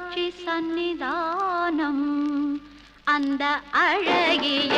மீனாட்சி சன்னிதானம் அந்த அழகிய